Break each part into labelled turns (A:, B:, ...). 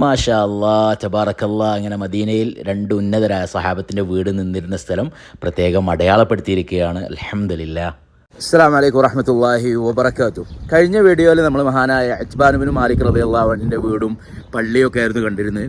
A: മാഷാ അല്ലാ തബാറക്കല്ലാ അങ്ങനെ മദീനയിൽ രണ്ട് ഉന്നതരായ സഹാബത്തിന്റെ വീട് നിന്നിരുന്ന സ്ഥലം പ്രത്യേകം അടയാളപ്പെടുത്തിയിരിക്കുകയാണ്. അലഹമില്ല അസ്സാം വലൈക്കും വറഹമത്തല്ലാഹി വബർക്കാത്തു കഴിഞ്ഞ വീഡിയോയിൽ നമ്മൾ മഹാനായ അജ്ബാനുബിനും മാലിക് റബിഅള്ളാഹുവിന്റെ വീടും പള്ളിയൊക്കെ ആയിരുന്നു കണ്ടിരുന്നത്.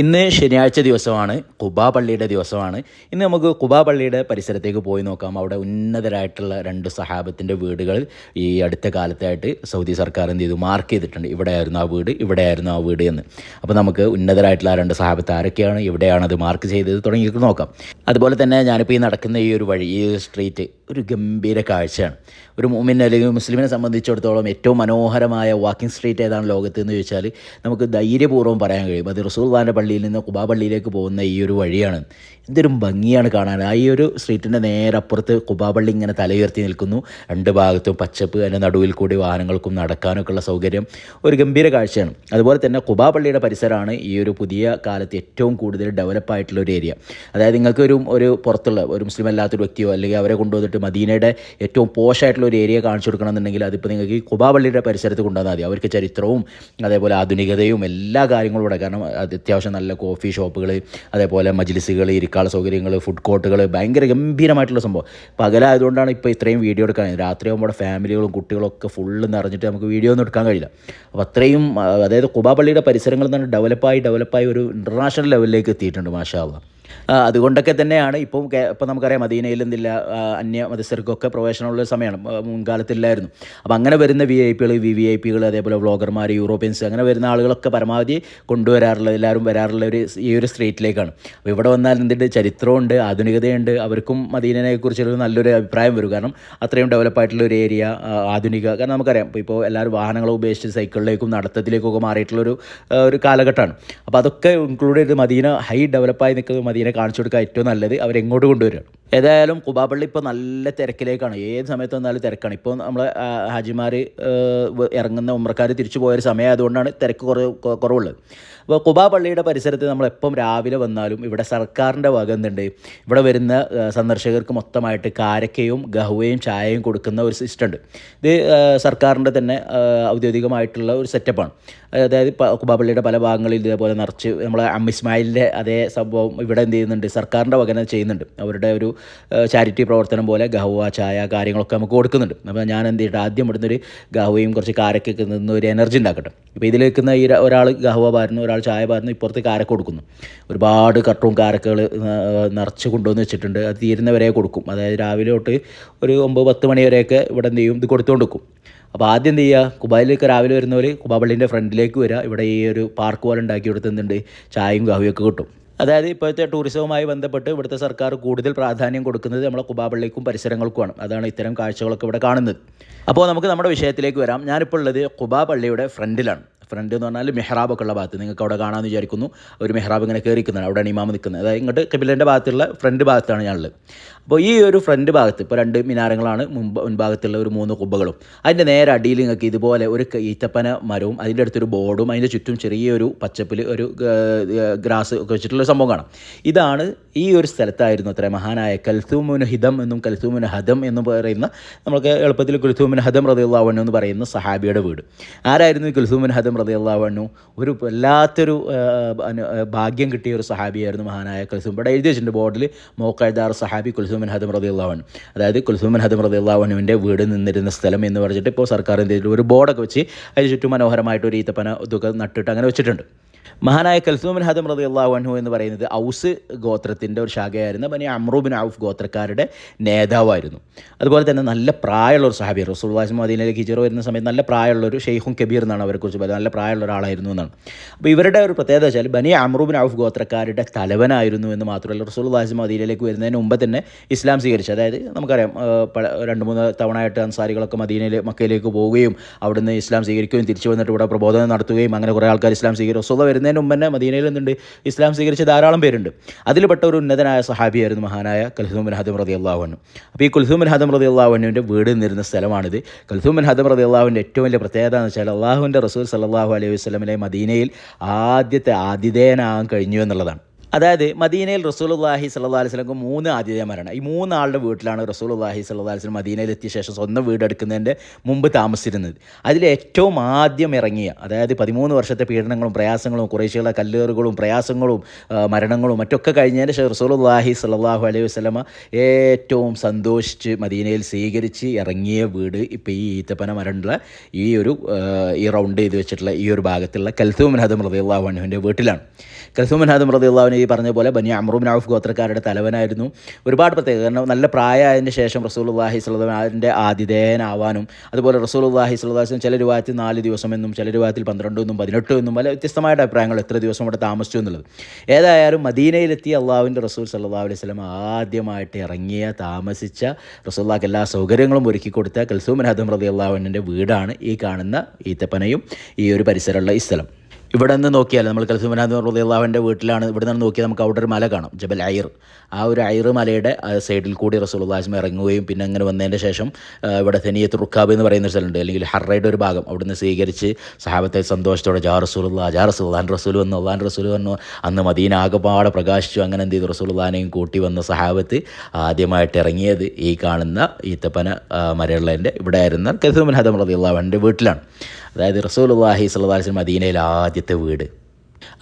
A: ഇന്ന് ശനിയാഴ്ച ദിവസമാണ് കുബാ പള്ളിയുടെ ദിവസമാണ്. ഇന്ന് നമുക്ക് കുബാ പള്ളിയുടെ പരിസരത്തേക്ക് പോയി നോക്കാം. അവിടെ ഉന്നതരായിട്ടുള്ള രണ്ട് സഹാബത്തിന്റെ വീടുകൾ ഈ അടുത്ത കാലത്തായിട്ട് സൗദി സർക്കാർ എന്ത് ചെയ്തു? മാർക്ക് ചെയ്തിട്ടുണ്ട്. ഇവിടെയായിരുന്നു ആ വീട് ഇവിടെയായിരുന്നു ആ വീട് എന്ന്. അപ്പോൾ നമുക്ക് ഉന്നതരായിട്ടുള്ള ആ രണ്ട് സഹാബത്ത് ആരൊക്കെയാണ്? എവിടെയാണ് അത് മാർക്ക് ചെയ്തത്? തുടങ്ങിയിട്ട് നോക്കാം. അതുപോലെ തന്നെ ഞാനിപ്പോൾ ഈ നടക്കുന്ന ഈ ഒരു വഴി ഈ സ്ട്രീറ്റ് ഒരു ഗംഭീര കാഴ്ചയാണ്. ഒരു മുമിൻ അല്ലെങ്കിൽ മുസ്ലിമിനെ സംബന്ധിച്ചിടത്തോളം ഏറ്റവും മനോഹരമായ വാക്കിംഗ് സ്ട്രീറ്റ് ഏതാണ് ലോകത്ത് എന്ന് ചോദിച്ചാൽ നമുക്ക് ധൈര്യപൂർവം പറയാൻ കഴിയും. അത് റസൂൽദാന്റെ പള്ളിയിൽ നിന്ന് കുബാ പള്ളിയിലേക്ക് പോകുന്ന ഈ ഒരു വഴിയാണ്. എന്തൊരു ഭംഗിയാണ് കാണാൻ. ആ ഈ ഒരു സ്ട്രീറ്റിന്റെ നേരെ അപ്പുറത്ത് കുബാ പള്ളി ഇങ്ങനെ തലയുയർത്തി നിൽക്കുന്നു. രണ്ട് ഭാഗത്തും പച്ചപ്പ് അതിന്റെ നടുവിൽ കൂടി വാഹനങ്ങൾക്കും നടക്കാനൊക്കെ ഉള്ള സൗകര്യം. ഒരു ഗംഭീര കാഴ്ചയാണ്. അതുപോലെ തന്നെ കുബാ പള്ളിയുടെ പരിസരമാണ് ഈ ഒരു പുതിയ കാലത്ത് ഏറ്റവും കൂടുതൽ ഡെവലപ്പ് ആയിട്ടുള്ള ഒരു ഏരിയ അതായത് നിങ്ങൾക്ക് ഒരു ഒരു പുറത്തുള്ള ഒരു മുസ്ലിം അല്ലാത്തൊരു വ്യക്തിയോ അല്ലെങ്കിൽ അവരെ കൊണ്ടുവന്നിട്ട് മദീനയുടെ ഏറ്റവും പോഷായിട്ടുള്ള ഒരു ഏരിയ കാണിച്ചു കൊടുക്കണമെന്നുണ്ടെങ്കിൽ അതിപ്പോൾ നിങ്ങൾക്ക് ഈ കുബാവള്ളിയുടെ പരിസരത്ത് കൊണ്ടുവന്നാൽ മതി. അവർക്ക് ചരിത്രവും അതേപോലെ ആധുനികതയും എല്ലാ കാര്യങ്ങളും ഇവിടെ കാരണം അത് അത്യാവശ്യം നല്ല കോഫി ഷോപ്പുകൾ അതേപോലെ മജ്ലിസുകൾ ഇരിക്കാള സൗകര്യങ്ങൾ ഫുഡ് കോർട്ടുകൾ ഭയങ്കര ഗംഭീരമായിട്ടുള്ള സംഭവം. പകലായതുകൊണ്ടാണ് ഇപ്പോൾ ഇത്രയും വീഡിയോ എടുക്കാൻ. രാത്രിയാകുമ്പോൾ നമ്മുടെ ഫാമിലികളും കുട്ടികളൊക്കെ ഫുള്ള് നിറഞ്ഞിട്ട് നമുക്ക് വീഡിയോ ഒന്നും എടുക്കാൻ കഴിയില്ല. അപ്പോൾ അത്രയും അതായത് കുബാപള്ളിയുടെ പരിസരങ്ങളിൽ നിന്ന് ഡെവലപ്പായി ഡെവലപ്പായി ഒരു ഇന്റർനാഷണൽ ലെവലിലേക്ക് എത്തിയിട്ടുണ്ട് മാഷാ അതുകൊണ്ടൊക്കെ അതുകൊണ്ടൊക്കെ തന്നെയാണ്. ഇപ്പം ഇപ്പം നമുക്കറിയാം മദീനയിൽ അന്യ മതസ്ഥർക്കൊക്കെ പ്രവേശനമുള്ള സമയമാണ്. മുൻകാലത്തില്ലായിരുന്നു അപ്പോൾ അങ്ങനെ വരുന്ന വി ഐ പികൾ വി വി ഐ പികൾ അതേപോലെ വ്ളോഗർമാർ യൂറോപ്യൻസ് അങ്ങനെ വരുന്ന ആളുകളൊക്കെ പരമാവധി കൊണ്ടുവരാറുള്ള എല്ലാവരും വരാറുള്ള ഒരു ഈ ഒരു സ്ട്രീറ്റിലേക്കാണ്. അപ്പോൾ ഇവിടെ വന്നാൽ എന്തുണ്ട്? ചരിത്രമുണ്ട് ആധുനികതയുണ്ട്. അവർക്കും മദീനയെക്കുറിച്ചുള്ള നല്ലൊരു അഭിപ്രായം വരും. കാരണം അത്രയും ഡെവലപ്പായിട്ടുള്ള ഒരു ഏരിയ ആധുനിക കാരണം നമുക്കറിയാം ഇപ്പോൾ ഇപ്പോൾ എല്ലാവരും വാഹനങ്ങൾ ഉപേക്ഷിച്ച് സൈക്കിളിലേക്കും നടത്തത്തിലേക്കൊക്കെ മാറിയിട്ടുള്ളൊരു ഒരു കാലഘട്ടമാണ്. അപ്പോൾ അതൊക്കെ ഇൻക്ലൂഡ് ചെയ്ത് മദീന ഹൈ ഡെവലപ്പായി നിൽക്കുന്നത് മദീന കാണിച്ചു കൊടുക്കുക ഏറ്റവും നല്ലത് അവരെങ്ങോട്ട് കൊണ്ടുവരികയാണ്. ഏതായാലും കുബാപ്പള്ളി ഇപ്പോൾ നല്ല തിരക്കിലേക്കാണ്. ഏത് സമയത്ത് വന്നാലും തിരക്കാണ്. ഇപ്പോൾ നമ്മൾ ഹാജിമാർ ഇറങ്ങുന്ന ഉമ്രക്കാർ തിരിച്ചു പോയൊരു സമയം അതുകൊണ്ടാണ് തിരക്ക് കുറവ് കൊ- കുറവുള്ളത്. അപ്പോൾ കുബാപ്പള്ളിയുടെ പരിസരത്ത് നമ്മൾ എപ്പം രാവിലെ വന്നാലും ഇവിടെ സർക്കാരിന്റെ വക എന്തുണ്ട്? ഇവിടെ വരുന്ന സന്ദർശകർക്ക് മൊത്തമായിട്ട് കാരക്കയും ഗഹുവയും ചായയും കൊടുക്കുന്ന ഒരു സിസ്റ്റം ഉണ്ട്. ഇത് സർക്കാരിന്റെ തന്നെ ഔദ്യോഗികമായിട്ടുള്ള ഒരു സെറ്റപ്പാണ്. അതായത് കുബാപ്പള്ളിയുടെ പല ഭാഗങ്ങളിൽ ഇതേപോലെ നിറച്ച് നമ്മളെ അമ്മിസ്മായിലിന്റെ അതേ സംഭവം ഇവിടെ എന്ത് ചെയ്യുന്നുണ്ട്? സർക്കാരിന്റെ വകന ചെയ്യുന്നുണ്ട്. അവരുടെ ഒരു ചാരിറ്റി പ്രവർത്തനം പോലെ ഗഹുവ ചായ കാര്യങ്ങളൊക്കെ നമുക്ക് കൊടുക്കുന്നുണ്ട്. അപ്പോൾ ഞാൻ എന്ത് ചെയ്യട്ടെ ആദ്യം ഇവിടുന്ന് ഒരു ഗഹുവയും കുറച്ച് കാരക്കൊക്കെ നിന്ന് ഒരു എനർജി ഉണ്ടാക്കട്ടെ. ഇപ്പോൾ ഇതിൽ നിൽക്കുന്ന ഈ ഒരാൾ ഗഹുവ പാരുന്നു ഒരാൾ ചായ പാരുന്നു ഇപ്പുറത്ത് കാരക്ക കൊടുക്കുന്നു. ഒരുപാട് കട്ടറും കാരക്കകൾ നിറച്ച് കൊണ്ടുവന്ന് വെച്ചിട്ടുണ്ട്. അത് തീരുന്നവരെ കൊടുക്കും. അതായത് രാവിലെ തൊട്ട് ഒരു ഒമ്പത് പത്ത് മണി വരെയൊക്കെ ഇവിടെ എന്ത് ചെയ്യും? ഇത് കൊടുത്തുകൊണ്ട് വെക്കും അപ്പോൾ ആദ്യം എന്ത് ചെയ്യുക? കുബായിലേക്ക് രാവിലെ വരുന്നവർ കുബാ പള്ളീന്റെ ഫ്രണ്ടിലേക്ക് വരിക. ഇവിടെ ഈ ഒരു പാർക്ക് പോലെ ഉണ്ടാക്കി കൊടുത്തുന്നുണ്ട് ചായയും കാവിയൊക്കെ കിട്ടും. അതായത് ഇപ്പോഴത്തെ ടൂറിസവുമായി ബന്ധപ്പെട്ട് ഇവിടുത്തെ സർക്കാർ കൂടുതൽ പ്രാധാന്യം കൊടുക്കുന്നത് നമ്മളെ കുബാപള്ളിക്കും പരിസരങ്ങൾക്കുമാണ്. അതാണ് ഇത്തരം കാഴ്ചകളൊക്കെ ഇവിടെ കാണുന്നത്. അപ്പോൾ നമുക്ക് നമ്മുടെ വിഷയത്തിലേക്ക് വരാം. ഞാനിപ്പോൾ ഉള്ളത് കുബാ പള്ളിയുടെ ഫ്രണ്ടിലാണ്. ഫ്രണ്ട് എന്ന് പറഞ്ഞാൽ മെഹ്റാബൊക്കെ ഉള്ള ഭാഗത്ത്. നിങ്ങൾക്ക് അവിടെ കാണാമെന്ന് വിചാരിക്കുന്നു. ഒരു മെഹ്റാബ് ഇങ്ങനെ കയറിക്കുന്നതാണ് അവിടെയാണ് ഇമാമ നിൽക്കുന്നത്. അതായത് ഇങ്ങോട്ട് കബിലന്റെ ഭാഗത്തുള്ള ഫ്രണ്ട് ഭാഗത്താണ് ഞാനുള്ളത്. അപ്പോൾ ഈ ഒരു ഫ്രണ്ട് ഭാഗത്ത് ഇപ്പോൾ രണ്ട് മിനാരങ്ങളാണ് മുമ്പ് മുൻഭാഗത്തുള്ള ഒരു മൂന്ന് കുബ്ബകളും അതിന്റെ നേരെ അടിയിൽ നിങ്ങൾക്ക് ഇതുപോലെ ഒരു ഈത്തപ്പന മരവും അതിന്റെ അടുത്തൊരു ബോർഡും അതിന്റെ ചുറ്റും ചെറിയൊരു പച്ചപ്പിൽ ഒരു ഗ്രാസ് ഒക്കെ വെച്ചിട്ടുള്ള സംഭവം കാണാം. ഇതാണ് ഈ ഒരു സ്ഥലത്തായിരുന്നു അത്ര മഹാനായ കൽത്തൂമുൻ ഹിതം എന്നും കൽത്തൂമുൻ ഹദം എന്നും പറയുന്ന നമുക്ക് എളുപ്പത്തിൽ കുൽത്തൂമുൻ ഹദം റതിയുള്ളവണ്ണു എന്ന് പറയുന്ന സഹാബിയുടെ വീട്. ആരായിരുന്നു കുൽത്തൂമുൻ ഹദം റതിയുള്ളവണ്ണു ഒരു വല്ലാത്തൊരു ഭാഗ്യം കിട്ടിയ ഒരു സഹാബിയായിരുന്നു മഹാനായ കുൽസൂം ഇവിടെ എഴുതി വെച്ചിട്ടുണ്ട് ബോർഡിൽ മോക്കഴ്ദാർ സഹാബി കുൽസൂമൻ ഹദം റതിയുള്ളവൻ അതായത് കുൽസൂമൻ ഹദം റതിയുള്ളവനുവിന്റെ വീട് നിന്നിരുന്ന സ്ഥലം എന്ന് പറഞ്ഞിട്ട് ഇപ്പോൾ സർക്കാർ എന്ത് ഒരു ബോർഡൊക്കെ വെച്ച് അതിന് ചുറ്റും മനോഹരമായിട്ട് ഒരു ഈത്തപ്പന ഇതൊക്കെ നട്ടിട്ട് അങ്ങനെ വെച്ചിട്ടുണ്ട്. മഹാനായ കൽസൂമിൻ ഹദം റതി അള്ളാഹു എന്ന് പറയുന്നത് ഔസ് ഗോത്രത്തിന്റെ ഒരു ശാഖയായിരുന്ന. ബനി അമ്രൂബിൻ ഔഫ് ഗോത്രക്കാരുടെ നേതാവായിരുന്നു. അതുപോലെ തന്നെ നല്ല പ്രായമുള്ള ഒരു സഹാബി റസൂൽവാസ് മദീനയിലേക്ക് ഹിജറ വരുന്ന സമയത്ത് നല്ല പ്രായമുള്ള ഒരു ഷെയ്ഖും കബീർ എന്നാണ് അവരെക്കുറിച്ച് പറയുന്നത്. നല്ല പ്രായമുള്ള ഒരാളായിരുന്നു എന്നാണ്. അപ്പോൾ ഇവരുടെ ഒരു പ്രത്യേകത വെച്ചാൽ ബനി അമ്രൂബിൻ ഔഫ് ഗോത്രക്കാരുടെ തലവനായിരുന്നു എന്ന് മാത്രമല്ല റസൂൽവാസ് മദീനയിലേക്ക് വരുന്നതിന് മുമ്പ് തന്നെ ഇസ്ലാം സ്വീകരിച്ചു അതായത് നമുക്കറിയാം രണ്ട് മൂന്ന് തവണയായിട്ട് അൻസാരികളൊക്കെ മദീനയിൽ മക്കയിലേക്ക് പോവുകയും അവിടുന്ന് ഇസ്ലാം സ്വീകരിക്കുകയും തിരിച്ചു വന്നിട്ട് ഇവിടെ പ്രബോധനം നടത്തുകയും അങ്ങനെ കുറേ ആൾക്കാർ ഇസ്ലാം സ്വീകരിച്ചു. റസൂല വരുന്നതിന് മുമ്പ് തന്നെ മദീനയിൽ നിന്നുണ്ട്. ഇസ്ലാം സ്വീകരിച്ച ധാരാളം പേരുണ്ട്. അതിൽപ്പെട്ട ഒരു ഉന്നതനായ സഹാബിയായിരുന്നു മഹാനായ കൽസൂമിൻ ഹദം റതി അള്ളാഹുനു അപ്പോൾ ഈ കുൽസൂമിൻ ഹദം റതി അള്ളാഹുനുവിന്റെ വീട് നിന്നിരുന്ന സ്ഥലമാണിത്. കൽസൂമിൻ ഹദം റതി അള്ളാഹുവിന്റെ ഏറ്റവും വലിയ പ്രത്യേകത എന്ന് വെച്ചാൽ അള്ളാഹുവിന്റെ റസൂൽ സല്ലാഹു അലൈഹി വസ്ലമിലെ മദീനയിൽ ആദ്യത്തെ ആതിഥേയനാകാൻ കഴിഞ്ഞു എന്നുള്ളതാണ്. അതായത് മദീനയിൽ സ്വല്ലല്ലാഹി അലൈഹി വസല്ലം മൂന്ന് ആതിഥേയന്മാരാണ്. ഈ മൂന്നാളുടെ വീട്ടിലാണ് റസൂലുള്ളാഹി സ്വല്ലല്ലാഹി അലൈഹി വസല്ലം മദീനയിൽ എത്തിയ ശേഷം സ്വന്തം വീട് എടുക്കുന്നതിന്റെ മുമ്പ് താമസിച്ചിരുന്നത്. അതിൽ ഏറ്റവും ആദ്യം ഇറങ്ങിയ അതായത് പതിമൂന്ന് വർഷത്തെ പീഡനങ്ങളും പ്രയാസങ്ങളും കുറേശ്ശികളെ കല്ലേറുകളും പ്രയാസങ്ങളും മരണങ്ങളും മറ്റൊക്കെ കഴിഞ്ഞതിന് ശേഷം റസൂലുള്ളാഹി സ്വല്ലല്ലാഹു അലൈഹി വസ്ലമ ഏറ്റവും സന്തോഷിച്ച് മദീനയിൽ സ്വീകരിച്ച് ഇറങ്ങിയ വീട് ഇപ്പോൾ ഈ ഈത്തപ്പന മരണുള്ള ഈ ഒരു ഈ റൗണ്ട് ചെയ്ത് വെച്ചിട്ടുള്ള ഈ ഒരു ഭാഗത്തുള്ള കൽത്തൂമൻ ഹദം അള്ളാഹു അൻഹുവിന്റെ വീട്ടിലാണ്. കൽസൂമൻ മുഹദ് റളിയല്ലാഹു അൻഹു ഈ പറഞ്ഞ പോലെ ബനി അമ്രൂബിൻ ഔഫ് ഗോത്രക്കാരുടെ തലവനായിരുന്നു. ഒരുപാട് പ്രത്യേകത. കാരണം നല്ല പ്രായമായതിന് ശേഷം റസൂൽ അള്ളാഹി സ്വല്ലല്ലാഹിന്റെ ആതിഥേയനാവാനും അതുപോലെ റസൂൽ അള്ളാഹി സ്വലാസിനും ചില രൂപത്തിൽ നാല് ദിവസം എന്നും ചില രൂപത്തിൽ പന്ത്രണ്ട് എന്നും പതിനെട്ട് എന്നും പല വ്യത്യസ്തമായിട്ട് അഭിപ്രായങ്ങൾ എത്ര ദിവസം അവിടെ താമസിച്ചു എന്നുള്ളത്. ഏതായാലും മദീനയിലെത്തിയ അള്ളാഹുവിന്റെ റസൂൽ സല്ലാ അലൈഹി സ്വലം ആദ്യമായിട്ട് ഇറങ്ങിയ താമസിച്ച റസൂല്ലാക്ക് എല്ലാ സൗകര്യങ്ങളും ഒരുക്കി കൊടുത്ത കൽസൂമൻ ഹദം റതി അള്ളാഹുവിന്റെ വീടാണ് ഈ കാണുന്ന ഈത്തപ്പനയും ഈ ഒരു പരിസരമുള്ള ഈ സ്ഥലം. ഇവിടെ നിന്ന് നോക്കിയാൽ നമ്മൾ കൽസുമനാഥ് റളിയല്ലാഹുവിന്റെ വീട്ടിലാണ് ഇവിടെ നിന്ന് നോക്കിയാൽ നമുക്ക് അവിടെ ഒരു മല കാണാം ജബൽ ഐർ. ആ ഒരു ഐറ് മലയുടെ സൈഡിൽ കൂടി റസൂലുള്ളാഹിം ഇറങ്ങുകയും പിന്നെ അങ്ങനെ വന്നതിന്റെ ശേഷം ഇവിടെ തെനിയത്ത് റുക്കാബ് എന്ന് പറയുന്ന ഒരു സ്ഥലമുണ്ട്. അല്ലെങ്കിൽ ഹറയുടെ ഒരു ഭാഗം അവിടുന്ന് സ്വീകരിച്ച് സഹാബത്തെ സന്തോഷത്തോടെ ജാ റസൂലുള്ള ജാ റസൂൽ റസൂൽ വന്നു അള്ളാൻ റസൂൽ വന്നു. അന്ന് മദീന ആകെപ്പാടെ പ്രകാശിച്ചു. അങ്ങനെ എന്ത് ചെയ്തു? റസൂലുള്ളാനെയും കൂട്ടി വന്ന സഹാബത്ത് ആദ്യമായിട്ട് ഇറങ്ങിയത് ഈ കാണുന്ന ഈത്തപ്പന മരയുള്ളതിന്റെ ഇവിടെ ആയിരുന്ന കൽസുമൻ ഹദം റളിയല്ലാഹുവിന്റെ വീട്ടിലാണ്. അതായത് റസൂലുള്ളാഹി സ്വല്ലല്ലാഹി അലൈഹി വസല്ലം മദീനയിലെ ആദ്യത്തെ വീട്.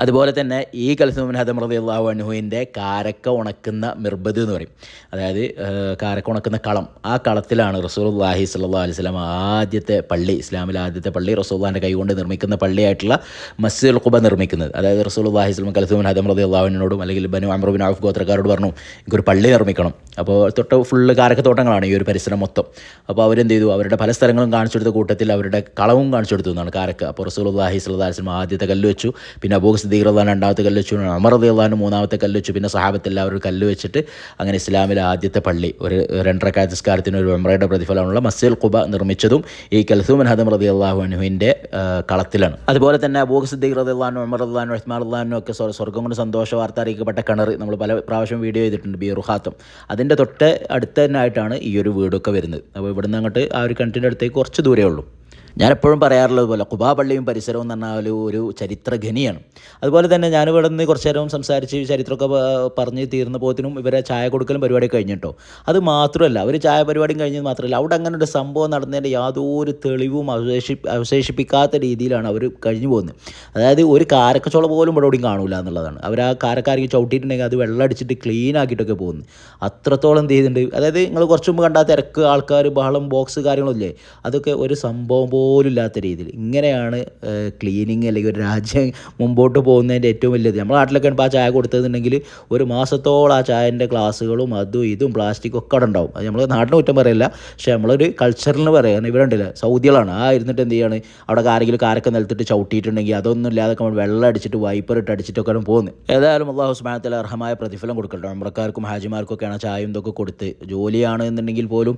A: അതുപോലെ തന്നെ ഈ കൽസുമൻ ഹദം റളിയല്ലാഹു അൻഹുവിന്റെ കാരക്ക ഉണക്കുന്ന മിർബദ് എന്ന് പറയും. അതായത് കാരക്ക ഉണക്കുന്ന കളം. ആ കളത്തിലാണ് റസൂലുള്ളാഹി സ്വല്ലല്ലാഹി അലൈഹി സ്വലാം ആദ്യത്തെ പള്ളി ഇസ്ലാമിലെ ആദ്യത്തെ പള്ളി റസൂലുള്ളാഹിന്റെ കൈകൊണ്ട് നിർമ്മിക്കുന്ന പള്ളിയായിട്ടുള്ള മസ്ജിദുൽ ഖുബ നിർമ്മിക്കുന്നത്. അതായത് റസൂലുള്ളാഹി സ്വലം കൽസുമൻ ഹദം റതിയുള്ളാഹുവിനോടും അല്ലെങ്കിൽ ബനു അമ്രബിൻ ആഫ് ഗോത്രക്കാരോട് പറഞ്ഞു എനിക്കൊരു പള്ളി നിർമ്മിക്കണം. അപ്പോൾ തൊട്ട് ഫുള്ള് കാരക്ക തോട്ടങ്ങളാണ് ഈ ഒരു പരിസരം മൊത്തം. അപ്പോൾ അവരെന്ത് ചെയ്തു അവരുടെ പല സ്ഥലങ്ങളും കാണിച്ചു കൊടുത്ത കൂട്ടത്തിൽ അവരുടെ കളവും കാണിച്ചെടുത്തു എന്നാണ് കാരക്ക. അപ്പോൾ റസൂലുള്ളാഹി സ്വല്ലല്ലാഹി അലൈഹി സ്വലം ആദ്യത്തെ കല്ല് വെച്ചു. പിന്നെ അബൂഖ് സിദ്ദീഖ് റഹ്ലാൻ രണ്ടാമത്തെ കല്ല് വെച്ചു അമർ റളിയല്ലാഹു മൂന്നാമത്തെ കല്ല് വെച്ചു. പിന്നെ സഹാബത്ത് എല്ലാവരും കല്ല് വെച്ചിട്ട് അങ്ങനെ ഇസ്ലാമിലെ ആദ്യത്തെ പള്ളി ഒരു രണ്ടര നിസ്കാരത്തിന് ഒരു ഉംറയുടെ പ്രതിഫലമുള്ള മസ്ജിദ് ഖുബ നിർമ്മിച്ചതും ഈ കൽസൂമൻ ഹദം റതി അൻഹുവിന്റെ ആ, കളത്തിലാണ്. അതുപോലെ തന്നെ അബൂഖ് സിദ്ദീഖ് റളിയല്ലാഹു ഉമർ അള്ളഹാനും ഉസ്മാൻ അള്ളഹാനും ഒക്കെ സ്വർഗം കൊണ്ട് സന്തോഷ വാർത്ത അറിയിക്കപ്പെട്ട കിണർ നമ്മൾ പല പ്രാവശ്യം വീഡിയോ ചെയ്തിട്ടുണ്ട് ബീറുഹാത്തും അതിന്റെ തൊട്ട് അടുത്ത് തന്നെ ആയിട്ടാണ് ഈ ഒരു വീടൊക്കെ വരുന്നത്. അപ്പോൾ ഇവിടുന്ന് അങ്ങോട്ട് ആ ഒരു കിണറ്റിന്റെ അടുത്തേക്ക് കുറച്ച് ദൂരമേ ഉള്ളൂ. ഞാൻ എപ്പോഴും പറയാറുള്ളത് പോലെ കുബാ പള്ളിയും പരിസരവും എന്ന് പറഞ്ഞാൽ ഒരു ചരിത്ര ഖനിയാണ് അതുപോലെ തന്നെ ഞാൻ ഇവിടെ നിന്ന് കുറച്ച് നേരം സംസാരിച്ച് ചരിത്രമൊക്കെ പറഞ്ഞ് തീർന്നപ്പോഴത്തിനും ഇവരെ ചായ കൊടുക്കലും പരിപാടി കഴിഞ്ഞിട്ടോ. അത് മാത്രമല്ല അവർ ചായ പരിപാടിയും കഴിഞ്ഞത് മാത്രമല്ല അവിടെ അങ്ങനെ ഒരു സംഭവം നടന്നതിന്റെ യാതൊരു തെളിവും അവശേഷി അവശേഷിപ്പിക്കാത്ത രീതിയിലാണ് അവർ കഴിഞ്ഞു പോകുന്നത്. അതായത് ഒരു കാരക്കച്ചോള പോലും ഇവിടെ എവിടെയും കാണൂല എന്നുള്ളതാണ്. അവർ ആ കാരക്കാരിക്ക് ചവിട്ടിയിട്ടുണ്ടെങ്കിൽ അത് വെള്ളം അടിച്ചിട്ട് ക്ലീൻ ആക്കിയിട്ടൊക്കെ പോകുന്നു. അത്രത്തോളം എന്ത് ചെയ്യുന്നുണ്ട് അതായത് നിങ്ങൾ കുറച്ച് മുമ്പ് കണ്ടാൽ തിരക്ക് ആൾക്കാർ ബഹളം ബോക്സ് കാര്യങ്ങളില്ലേ അതൊക്കെ ഒരു സംഭവം പോലും ഇല്ലാത്ത രീതിയിൽ. ഇങ്ങനെയാണ് ക്ലീനിങ് അല്ലെങ്കിൽ ഒരു രാജ്യം മുമ്പോട്ട് പോകുന്നതിന്റെ ഏറ്റവും വലിയത്. നമ്മുടെ നാട്ടിലൊക്കെ ഇപ്പോൾ ആ ചായ കൊടുത്തതെന്നുണ്ടെങ്കിൽ ഒരു മാസത്തോളം ആ ചായന്റെ ഗ്ലാസ്സുകളും അതും ഇതും പ്ലാസ്റ്റിക്കും ഒക്കെ അവിടെ ഉണ്ടാവും. അത് നമ്മൾ നാട്ടിന് കുറ്റം പറയില്ല. പക്ഷേ നമ്മളൊരു കൾച്ചറിന് പറയാം ഇവിടെ ഉണ്ടല്ലോ സൗദികളാണ്. ആ ഇരുന്നിട്ട് എന്ത് ചെയ്യാണ്? അവിടെ ആരെങ്കിലും കാരൊക്കെ നിലത്തിട്ട് ചവിട്ടിയിട്ടുണ്ടെങ്കിൽ അതൊന്നും ഇല്ലാതെ നമ്മൾ വെള്ളം അടിച്ചിട്ട് വൈപ്പർ ഇട്ട് അടിച്ചിട്ടൊക്കെയാണ് പോകുന്നത് ഏതായാലും അള്ളാഹു സുബാനത്തിൽ അർഹമായ പ്രതിഫലം കൊടുക്കട്ടെ. അമ്രക്കാർക്കും ഹാജിമാർക്കൊക്കെയാണ് ചായയും ഇതൊക്കെ കൊടുത്ത് ജോലിയാണ് എന്നുണ്ടെങ്കിൽ പോലും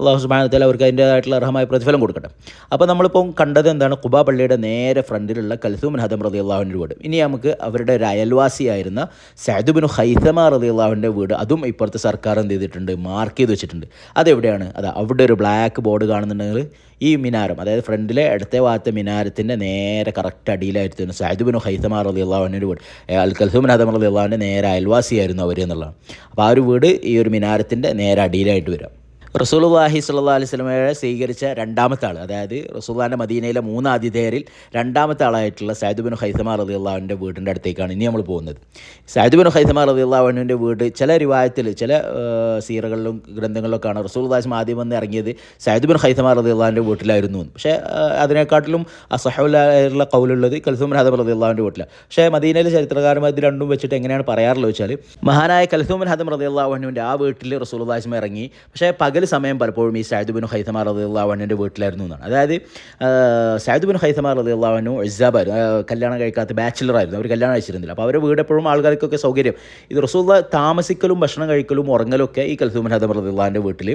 A: അള്ളാഹു സുബാനത്തിൽ അവർക്ക് അതിന്റേതായിട്ടുള്ള അർഹമായ പ്രതിഫലം കൊടുക്കട്ടെ. അപ്പോൾ നമ്മളിപ്പം കണ്ടത് എന്താണ്? കുബാ പള്ളിയുടെ നേരെ ഫ്രണ്ടിലുള്ള കൽസൂമൻ ഹദം റതി അള്ളാഹുവിന്റെ വീട്. ഇനി നമുക്ക് അവരുടെ ഒരു അയൽവാസിയായിരുന്ന സൈദുബിനു ഹൈസമ റതി അള്ളാഹുവിന്റെ വീട്. അതും ഇപ്പുറത്തെ സർക്കാർ എന്ത് ചെയ്തിട്ടുണ്ട്? മാർക്ക് ചെയ്ത് വെച്ചിട്ടുണ്ട്. അതെവിടെയാണ്? അത് അവിടെ ഒരു ബ്ലാക്ക് ബോർഡ് കാണുന്നുണ്ടെങ്കിൽ ഈ മിനാരം അതായത് ഫ്രണ്ടിലെ അടുത്ത ഭാഗത്തെ മിനാരത്തിന്റെ നേരെ കറക്റ്റ് അടിയിലായിരുന്നു സൈദുബിനു ഹൈസമ റതി അള്ളാഹുവിന്റെ വീട്. അൽ കൽസൂമൻ ഹദം റതി അള്ളാഹുവിന്റെ നേരെ അയൽവാസിയായിരുന്നു അവർ എന്നുള്ളതാണ്. അപ്പോൾ ആ ഒരു വീട് ഈ ഒരു മിനാരത്തിന്റെ നേരെ അടിയിലായിട്ട് വരാം. റസൂലുള്ളാഹി സ്വല്ലല്ലാഹി അലൈഹി വസല്ലമയെ സ്വീകരിച്ച രണ്ടാമത്തെ ആൾ അതായത് റസൂലുള്ളാഹിന്റെ മദീനയിലെ മൂന്ന് ആതിഥേയരിൽ രണ്ടാമത്തെ ആളായിട്ടുള്ള സൈദുബിൻ ഹൈസമാർ അലി അള്ളാഹുവിന്റെ വീടിന്റെ അടുത്തേക്കാണ് ഇനി നമ്മൾ പോകുന്നത്. സൈദുബിൻ ഹൈസമാർ അലി അള്ളാഹുവിന്റെ വീട് ചില രൂപായത്തിൽ ചില സീറകളിലും ഗ്രന്ഥങ്ങളിലൊക്കെയാണ് റസൂലുള്ളാഹി ആദ്യം വന്ന് ഇറങ്ങിയത് സൈദുബിൻ ഹൈസമാർ അലി റളിയല്ലാഹുവിന്റെ വീട്ടിലായിരുന്നു. പക്ഷേ അതിനെക്കാട്ടിലും അസഹുള്ള കൗലുള്ളത് കൽസൂമൻ അലി അള്ളാഹുവിന്റെ വീട്ടിലാണ്. പക്ഷേ മദീനയിലെ ചരിത്രകാരന്മാർ ഇത് രണ്ടും വെച്ചിട്ട് എങ്ങനെയാണ് പറയാറുള്ളത് വെച്ചാൽ മഹാനായ കൽസൂമൻ ഹദം അള്ളാഹുവിന്റെ ആ വീട്ടിൽ റസൂലുള്ളാഹിസ്മ ഇറങ്ങി. പക്ഷേ പകൽ സമയം പലപ്പോഴും ഈ സൈദ് ബിൻ അലി റളിയല്ലാഹുവിന്റെ വീട്ടിലായിരുന്നു എന്നാണ്. അതായത് സൈദ് ബിൻ അലി റളിയല്ലാഹുവിനു ഇസാബായിരുന്നു കല്യാണം കഴിക്കാത്ത ബാച്ചിലറായിരുന്നു അവർ കല്യാണം കഴിച്ചിരുന്നില്ല. അപ്പോൾ അവരുടെ വീട് എപ്പോഴും ആൾക്കാർക്കൊക്കെ സൗകര്യം. ഇത് റസൂള്ള താമസിക്കലും ഭക്ഷണം കഴിക്കലും ഉറങ്ങലൊക്കെ ഒക്കെ ഈ കൽസൂമൻ ഹദം റളിയല്ലാഹുവിന്റെ വീട്ടിൽ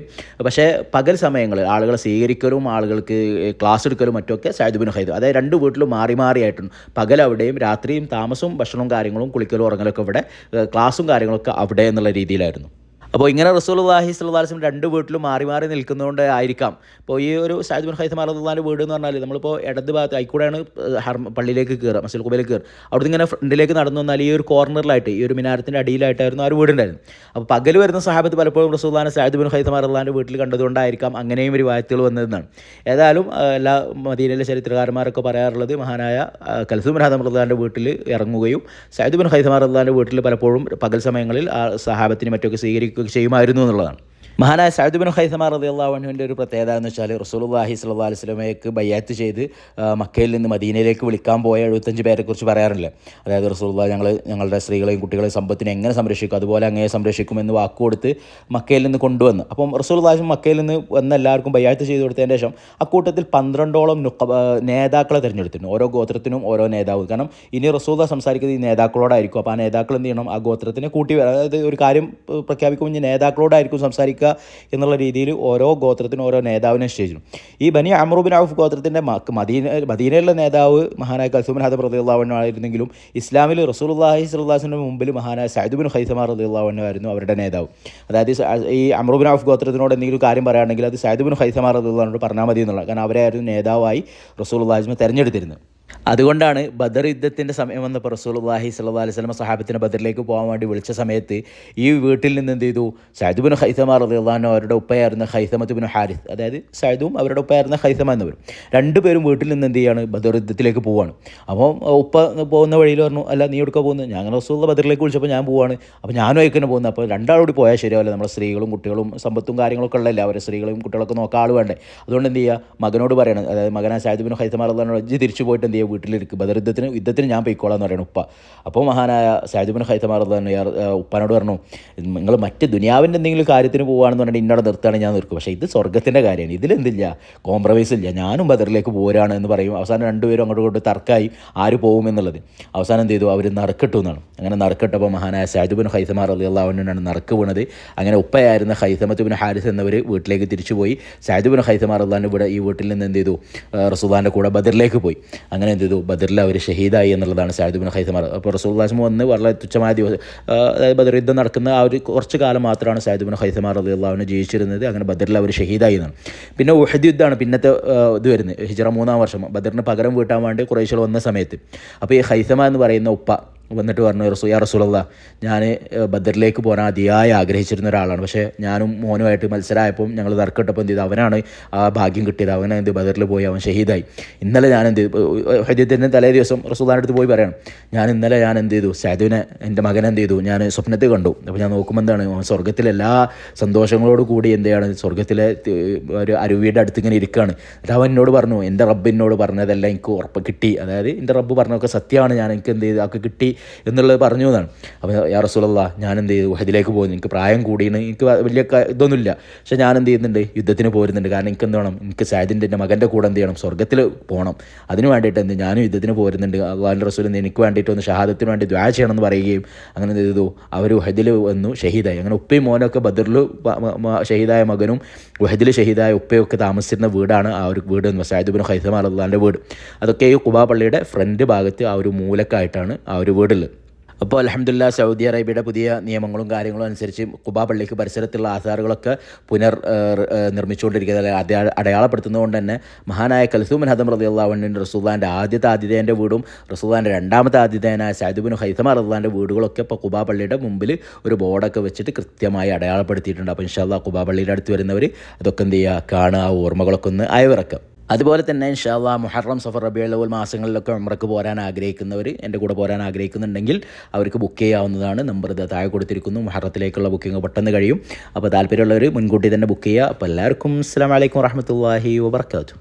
A: പക്ഷേ പകൽ സമയങ്ങളിൽ ആളുകളെ സ്വീകരിക്കലും ആളുകൾക്ക് ക്ലാസ് എടുക്കലും മറ്റുമൊക്കെ സൈദ് ബിൻ അതായത് രണ്ട് വീട്ടിലും മാറി മാറിയായിട്ടുണ്ട് പകൽ അവിടെയും രാത്രിയും താമസവും ഭക്ഷണവും കാര്യങ്ങളും കുളിക്കലും ഉറങ്ങലൊക്കെ ഇവിടെ ക്ലാസ്സും കാര്യങ്ങളൊക്കെ അവിടെ എന്നുള്ള രീതിയിലായിരുന്നു. അപ്പോൾ ഇങ്ങനെ അലൈഹി വസല്ലം രണ്ട് വീട്ടിലും മാറി മാറി നിൽക്കുന്നതുകൊണ്ട് ആയിരിക്കാം. ഇപ്പോൾ ഈ ഒരു ഷാജ്മുൻ ബിൻ ഹൈത്തം അറദുല്ലാന്റെ വീട് എന്ന് പറഞ്ഞാൽ നമ്മളിപ്പോൾ ഇടത് ഭാഗത്ത് ആയിക്കൂടെയാണ് ഹർമ പള്ളിയിലേക്ക് കയറുക മസൽ കുബയിലേക്ക് കയറുക അവിടുന്ന് ഇങ്ങനെ ഫ്രണ്ടിലേക്ക് നടന്നു വന്നാൽ ഈ ഒരു കോർണറിലായിട്ട് ഈ ഒരു മിനാരത്തിന്റെ അടിയിലായിട്ടായിരുന്നു ആ ഒരു വീടുണ്ടായിരുന്നു അപ്പോൾ പകൽ വരുന്ന സഹാബത്ത് പലപ്പോഴും റസൂല്ലാനെ സാജിദ് ബിൻ ഹൈത്തം അറദുല്ലാന്റെ വീട്ടിൽ കണ്ടതുകൊണ്ടായിരിക്കാം അങ്ങനെയും ഒരു വായത്തുകൾ വന്നതെന്നാണ്. ഏതായാലും എല്ലാ മദീനയിലെ ചരിത്രകാരന്മാരൊക്കെ പറയാറുള്ളത് മഹാനായ കൽസൂം ഹദം റദ്ദാന്റെ വീട്ടിൽ ഇറങ്ങുകയും സൈദുബിൻ ബിൻ ഹൈതമാർ റദ്ദാന്റെ വീട്ടിൽ പലപ്പോഴും പകൽ സമയങ്ങളിൽ ആ സഹാബത്തിന് മറ്റൊക്കെ സ്വീകരിക്കുകയൊക്കെ ചെയ്യുമായിരുന്നു എന്നുള്ളതാണ്. മഹാനായ സാഹിദുബിൻ ബിൻ ഹൈസമാർ റതി അള്ളാഹുവിന്റെ ഒരു പ്രത്യേകത എന്ന് വെച്ചാൽ റസൂലുള്ളാഹി സ്വല്ലല്ലാഹി അലൈഹി വസല്ലമയ്ക്ക് ബയ്യാത്ത് ചെയ്ത് മക്കയിൽ നിന്ന് മദീനയിലേക്ക് വിളിക്കാൻ പോയ എഴുപത്തഞ്ച് പേരെക്കുറിച്ച് പറയാറില്ല അതായത് റസൂലുള്ള ഞങ്ങൾ ഞങ്ങളുടെ സ്ത്രീകളെയും കുട്ടികളെയും സമ്പത്തിനെ എങ്ങനെ സംരക്ഷിക്കും അതുപോലെ അങ്ങയെ സംരക്ഷിക്കുമെന്ന് വാക്ക് കൊടുത്ത് മക്കയിൽ നിന്ന് കൊണ്ടുവന്ന്. അപ്പം റസൂലുള്ളാഹി മക്കയിൽ നിന്ന് വന്ന എല്ലാവർക്കും ബയ്യാത്ത് ചെയ്ത് കൊടുത്തതിന് ശേഷം അക്കൂട്ടത്തിൽ പന്ത്രണ്ടോളം നേതാക്കളെ തിരഞ്ഞെടുത്തിരുന്നു ഓരോ ഗോത്രത്തിനും ഓരോ നേതാവ്. കാരണം ഇനി റസൂല സംസാരിക്കുന്നത് ഈ നേതാക്കളോടായിരിക്കും. അപ്പോൾ ആ നേതാക്കൾ എന്ത് ചെയ്യണം? ആ ഗോത്രത്തിനെ കൂട്ടി അതായത് ഒരു കാര്യം പ്രഖ്യാപിക്കുമ്പോൾ നേതാക്കളോടായിരിക്കും സംസാരിക്കുക. എന്നുള്ള രീതിയിൽ ഓരോ ഗോത്രത്തിനും ഓരോ നേതാവിനെ നിശ്ചയിച്ചു ഈ ബനി അമറുബിൻ ഔഫ് ഗോത്രത്തിന്റെ മദീന മദീനയിലെ നേതാവ് മഹാനായ കൽസുബിൻ ഹദബ് റദിയുള്ളവൻ ആയിരുന്നെങ്കിലും ഇസ്ലാമിൽ റസൂലുള്ളാഹി സുല്ലാസിന്റെ മുമ്പിൽ മഹാനായ സൈദുബിൻ ഹൈസമാർ റദിയുള്ളവൻ ആയിരുന്നു അവരുടെ നേതാവ്. അതായത് ഈ അമറുബിൻ ഔഫ് ഗോത്രത്തിനോട് എന്തെങ്കിലും കാര്യം പറയുകയാണെങ്കിൽ അത് സൈദുബിൻ ഹൈസമാർ റദിയുള്ളവനോട് പറഞ്ഞാൽ മതി എന്നുള്ളത് കാരണം അവരെയായിരുന്നു നേതാവായി റസൂൽ അള്ളാഹിസ്മ തെരഞ്ഞെടുത്തിരുന്നത്. അതുകൊണ്ടാണ് ബദർ യുദ്ധത്തിന്റെ സമയം വന്നപ്പോൾ അള്ളാഹി സ്വല്ലല്ലാഹി അലൈഹി വസല്ലം സഹാബത്തിന് ബദറിലേക്ക് പോകാൻ വേണ്ടി വിളിച്ച സമയത്ത് ഈ വീട്ടിൽ നിന്ന് എന്ത് ചെയ്തു? സൈദുബിൻ ഹൈസമ റളിയല്ലാഹു അവരുടെ ഉപ്പയായിരുന്ന ഹൈസമത്ത് ബിൻ ഹാരിസ് അതായത് സൈദും അവരുടെ ഉപ്പയായിരുന്ന ഹൈസമ എന്നിവരും രണ്ടുപേരും വീട്ടിൽ നിന്ന് എന്ത് ചെയ്യാണ്? ബദർ യുദ്ധത്തിലേക്ക് പോവാണ്. അപ്പോൾ ഉപ്പ പോകുന്ന വഴിയിൽ പറഞ്ഞു അല്ല നീ എടുക്കാൻ പോകുന്നത്? ഞാൻ റസൂള്ള ബദറിലേക്ക് വിളിച്ചപ്പോൾ ഞാൻ പോവാണ്. അപ്പോൾ ഞാനും അയക്കന്നെ പോകുന്നത്. അപ്പോൾ രണ്ടാളോട് പോയാൽ ശരിയാവില്ല. നമ്മുടെ സ്ത്രീകളും കുട്ടികളും സമ്പത്തും കാര്യങ്ങളൊക്കെ ഉള്ളതല്ല. അവരെ സ്ത്രീകളും കുട്ടികളൊക്കെ നോക്കാൻ ആൾ വേണ്ടേ. അതുകൊണ്ട് എന്ത് ചെയ്യുക? മകനോട് പറയണം. അതായത് മകനായ സൈദുബിൻ ഹൈസമ അള്ളഹാനോട് തിരിച്ചു പോയിട്ട് ചെയ്യുക വീട്ടിലിരിക്കും. ബദർ യുദ്ധത്തിന് യുദ്ധത്തിന് ഞാൻ പോയിക്കോളാം എന്ന് പറയണം ഉപ്പ. അപ്പോൾ മഹാനായ സാജുബിൻ ഹൈസമാർ അള്ളഹാൻ ഉപ്പാനോട് പറഞ്ഞു നിങ്ങൾ മറ്റ് ദുനിയാവിന്റെ എന്തെങ്കിലും കാര്യത്തിന് പോകുകയാണെന്ന് പറഞ്ഞിട്ട് ഇന്നോടെ നിർത്തുകയാണെങ്കിൽ ഞാൻ നിർക്കും പക്ഷേ ഇത് സ്വർഗത്തിന്റെ കാര്യമാണ്. ഇതിലെന്തില്ല? കോംപ്രമൈസ് ഇല്ല. ഞാനും ബദറിലേക്ക് പോരാണ് എന്ന് പറയും. അവസാനം രണ്ടുപേരും അങ്ങോട്ട് കൊണ്ട് തർക്കമായി ആര് പോകും എന്നുള്ളത്. അവസാനം എന്ത് ചെയ്തു? അവർ നറുക്കിട്ടു എന്നാണ്. അങ്ങനെ നറുക്കിട്ടപ്പോൾ മഹാനായ സാജുബിൻ ഹൈസമാർ അലി അള്ളാഹുവിനാണ് നറുക്ക് വീണത്. അങ്ങനെ ഉപ്പയായിരുന്ന ഹൈസമത്തുബിൻ ഹാരിസ് എന്നവർ വീട്ടിലേക്ക് തിരിച്ചുപോയി. സാജുബിൻ ഹൈസമാർ അള്ളാഹിന്റെ ഇവിടെ ഈ വീട്ടിൽ നിന്ന് എന്ത് ചെയ്തു? റസുദാന്റെ കൂടെ ബദറിലേക്ക് പോയി. അങ്ങനെ എന്ത് ചെയ്തു? ബദറിൽ അവർ ഷഹീദായി എന്നുള്ളതാണ് സാഹിബിൻ ഹൈസമാർ അപ്പോൾ റസൂല്ലാസ്മ വന്ന് വളരെ തുച്ഛമായ ദിവസം അതായത് ബദർ യുദ്ധം നടക്കുന്ന ആ ഒരു കുറച്ച് കാലം മാത്രമാണ് സാഹിബിൻ ഹൈസമാർ അലി അള്ളാഹുവിനെ ജീവിച്ചിരുന്നത്. അങ്ങനെ ബദറിൽ അവർ ഷഹീദായി എന്നാണ്. പിന്നെ ഉഹദ് യുദ്ധമാണ് പിന്നത്തെ ഇത് വരുന്നത്. ഹിജറ മൂന്നാം വർഷം. ബദറിന് പകരം വീട്ടാൻ വേണ്ടി കുറേശ്ശികൾ വന്ന സമയത്ത്. അപ്പോൾ ഈ ഹൈസമ എന്ന് പറയുന്ന ഉപ്പ വന്നിട്ട് പറഞ്ഞു റസൂ യാ റസൂലുള്ള ഞാൻ ബദറിലേക്ക് പോകാൻ അതിയായി ആഗ്രഹിച്ചിരുന്ന ഒരാളാണ്. പക്ഷേ ഞാനും മോനുമായിട്ട് മത്സരമായപ്പോൾ ഞങ്ങൾ തർക്കിട്ടപ്പോൾ എന്ത് ചെയ്തു? അവനാണ് ആ ഭാഗ്യം കിട്ടിയത്. അവൻ എന്ത് ബദറിൽ പോയി. അവൻ ഷഹീദായി. ഇന്നലെ ഞാൻ എന്ത് ഹജ്ജത്തിന്റെ തലേ ദിവസം റസൂദാന്റെ അടുത്ത് പോയി പറയണം. ഞാൻ ഇന്നലെ ഞാൻ എന്ത് ചെയ്തു? സാധുവിനെ എന്റെ മകൻ എന്ത് ചെയ്തു? ഞാൻ സ്വപ്നത്തിൽ കണ്ടു. അപ്പോൾ ഞാൻ നോക്കുമ്പോൾ എന്താണ്? അവൻ സ്വർഗത്തിലെ എല്ലാ സന്തോഷങ്ങളോട് കൂടി എന്തെയാണ് സ്വർഗത്തിലെ ഒരു അരുവിയുടെ അടുത്ത് ഇങ്ങനെ ഇരിക്കുകയാണ്. എന്നിട്ട് അവൻ എന്നോട് പറഞ്ഞു എന്റെ റബ്ബ് എന്നോട് പറഞ്ഞതെല്ലാം എനിക്ക് ഉറപ്പ് കിട്ടി. അതായത് എന്റെ റബ്ബ് പറഞ്ഞൊക്കെ സത്യമാണ്. ഞാൻ എനിക്ക് എന്ത് ചെയ്തു? അതൊക്കെ കിട്ടി. എന്നുള്ളത് പറഞ്ഞു എന്നാണ്. അപ്പോൾ യാ റസൂലല്ല ഞാൻ എന്ത് ചെയ്തു ഹജിലേക്ക് പോകുന്നു എനിക്ക് പ്രായം കൂടിയാണ് എനിക്ക് വലിയ ഇതൊന്നുമില്ല. പക്ഷേ ഞാൻ എന്ത് ചെയ്യുന്നുണ്ട് യുദ്ധത്തിന് പോരുന്നുണ്ട്. കാരണം എനിക്ക് എന്ത് വേണം? എനിക്ക് സാദിന്റെ എന്റെ മകന്റെ കൂടെ എന്ത് ചെയ്യണം? സ്വർഗത്തിൽ പോകണം അതിന് വേണ്ടിയിട്ട് എന്ത് ഞാനും യുദ്ധത്തിന് പോരുന്നുണ്ട്. അള്ളാഹിന്റെ റസൂൽ എന്ത് എനിക്ക് വേണ്ടിയിട്ട് ഒന്ന് ഷഹാദത്തിന് വേണ്ടി ദ്വാ ചെയ്യണമെന്ന് പറയുകയും അങ്ങനെ എന്ത് ചെയ്തു? അവർ ഉഹദിൽ വന്നു ഷഹീദായി. അങ്ങനെ ഉപ്പയും മോനൊക്കെ ബദറിൽ ഷഹീദായ മകനും ഉഹദിൽ ഷഹീദായ ഉപ്പയൊക്കെ താമസിച്ചിരുന്ന വീടാണ് ആ ഒരു വീട് എന്ന് സാഹിബിൻ ഹൈസമാർ അള്ളാഹിന്റെ വീട്. അതൊക്കെ ഈ കുബാ പള്ളിയുടെ ഫ്രണ്ട് ഭാഗത്ത് ആ ഒരു മൂലക്കായിട്ടാണ് ആ ഒരു വീടുള്ളത് അപ്പോൾ അലഹമില്ല സൗദി അറേബ്യയുടെ പുതിയ നിയമങ്ങളും കാര്യങ്ങളും അനുസരിച്ച് കുബാ പള്ളിക്ക് പരിസരത്തുള്ള ആധാറുകളൊക്കെ പുനർ നിർമ്മിച്ചുകൊണ്ടിരിക്കുന്നത് അല്ലെങ്കിൽ അടയാ അടയാളപ്പെടുത്തുന്നതുകൊണ്ട് തന്നെ മഹാനായ കൽസൂമൻ ഹദം റതി അള്ളാഹുവിന്റെ റസൂദാന്റെ ആദ്യത്തെ ആതിഥേയന്റെ വീടും റസൂദാന്റെ രണ്ടാമത്തെ ആതിഥേയനായ സൈദുബിൻ ഹൈസമ റഹ്ലാന്റെ വീടുകളൊക്കെ ഇപ്പോൾ കുബാ പള്ളിയുടെ മുമ്പിൽ ഒരു ബോർഡൊക്കെ വെച്ചിട്ട് കൃത്യമായി അടയാളപ്പെടുത്തിയിട്ടുണ്ട്. അപ്പോൾ ഇൻഷാല്ലാ കുബാ പള്ളിയുടെ അടുത്ത് വരുന്നവർ അതൊക്കെ എന്ത് ചെയ്യുക? കാണുക ആ ഓർമ്മകളൊക്കെ ഒന്ന് അയവിറക്കാം അതുപോലെ തന്നെ ഇൻഷാല്ലാ മുഹറം സഫർ അവൽ മാസങ്ങളിലൊക്കെ ഉമ്രക്ക് പോരാൻ ആഗ്രഹിക്കുന്നവർ എന്റെ കൂടെ പോരാൻ ആഗ്രഹിക്കുന്നുണ്ടെങ്കിൽ അവർക്ക് ബുക്ക് ചെയ്യാവുന്നതാണ്. നമ്പർ ഇത് താഴെ കൊടുത്തിരിക്കുന്നു. മുഹറത്തിലേക്കുള്ള ബുക്കിംഗ് പെട്ടെന്ന് കഴിയും. അപ്പോൾ താല്പര്യമുള്ളവർ മുൻകൂട്ടി തന്നെ ബുക്ക് ചെയ്യുക. അപ്പോൾ എല്ലാവർക്കും അസ്സാം വലൈക്കും വറഹമത്തല്ലാഹി വാബർക്കാത്തു